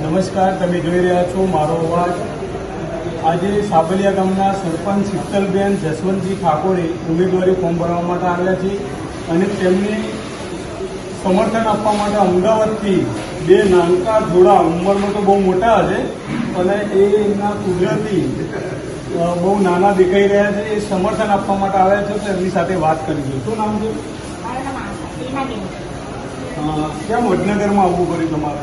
નમસ્કાર તમે જોઈ રહ્યા છો મારો અવાજ. આજે સાબલિયા ગામના સરપંચ શીતલબેન જસવંતજી ઠાકોરે ઉમેદવારી ફોર્મ ભરવા માટે આવ્યા છે અને તેમને સમર્થન આપવા માટે અમદાવાદથી બે નાનકા જોડા ઉંમરમાં તો બહુ મોટા હશે અને એ એમના કુદરતી બહુ નાના દેખાઈ રહ્યા છે એ સમર્થન આપવા માટે આવ્યા છે તો એમની સાથે વાત કરીશું શું નામ છે? કેમ વડનગરમાં આવવું પડ્યું તમારે?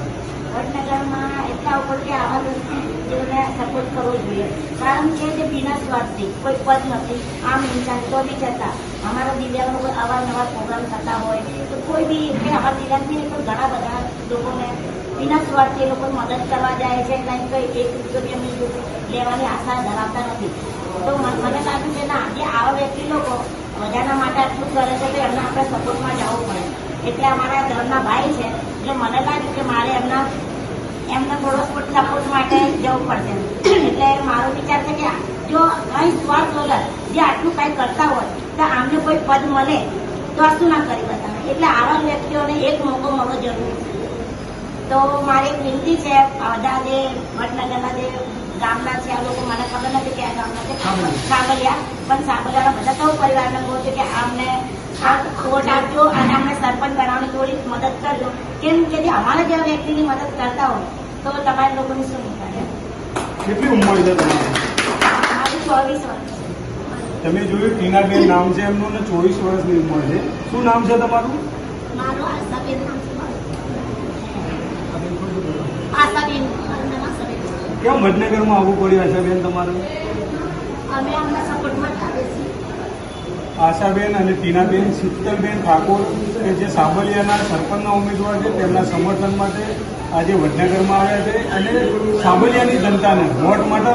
વડનગરમાં એટલા ઉપર કે આવા વ્યક્તિઓને સપોર્ટ કરવો જોઈએ. કારણ કે જે બિના સ્વાર્થથી કોઈ પદ નથી, આમ ઇન્સાન તો બી જતા. અમારા દિવ્યાંગો અવારનવાર પ્રોગ્રામ થતા હોય, તો કોઈ બી કે અમારા દિવ્યાંગથી નહીં પણ ઘણા બધા લોકોને બિના સ્વાર્થે લોકો મદદ કરવા જાય છે કંઈ કંઈ એક રૂપિયો એમની લેવાની આશા ધરાવતા નથી. તો મને લાગ્યું કે ના આજે આવા વ્યક્તિ લોકો બધાના માટે આટલું કરે છે કે એમને આપણે સપોર્ટમાં જવું પડે. એટલે અમારા ઘરના ભાઈ છે એટલે મને લાગ્યું કે મારે એમના એમને થોડો સપોર્ટ માટે જવું પડશે. એટલે મારો વિચાર છે કે જો કંઈ સ્વાર્થ વગર જે આટલું કંઈ કરતા હોય તો આમને કોઈ પદ મળે તો શું ના કરી બતાવે? એટલે આવા વ્યક્તિઓને એક મોકો મળવો જરૂરી છે. તો મારી એક વિનંતી છે બધા જે વડનગરના જે ગામના છે આ લોકો મને ખબર નથી કે આ ગામના છે સાબલિયા પણ સાબલિયાના બધા સૌ પરિવારને કહું છું કે આમને આ ખોટ આપજો અને અમને સરપંચ બનાવવાની થોડી મદદ કરજો. કેમ કે જે અમારા જેવા વ્યક્તિની મદદ કરતા હોય તો તમારા લોકોની શું નીકળે કેટલી ઉંમર છે તમારી? મારી ચોવીસ વર્ષ. તમે જોયું ટીનાબેન નામ છે એમનું ને ચોવીસ વર્ષની ઉંમર છે. શું નામ છે તમારું? મારું આશાબેન નામ છે. આશાબેન કેમ વડનગરમાં આવવું પડ્યું આશાબેન તમારું? અમે અમને સપોર્ટમાં જ આવે છે આશાબેન અને ટીનાબેન શીતલબેન ઠાકોર કે જે સાબલિયાના સરપંચના ઉમેદવાર છે, તેમના સમર્થન માટે આજે વડનગરમાં આવ્યા છે અને સાબલિયાની જનતાને વોટ માટે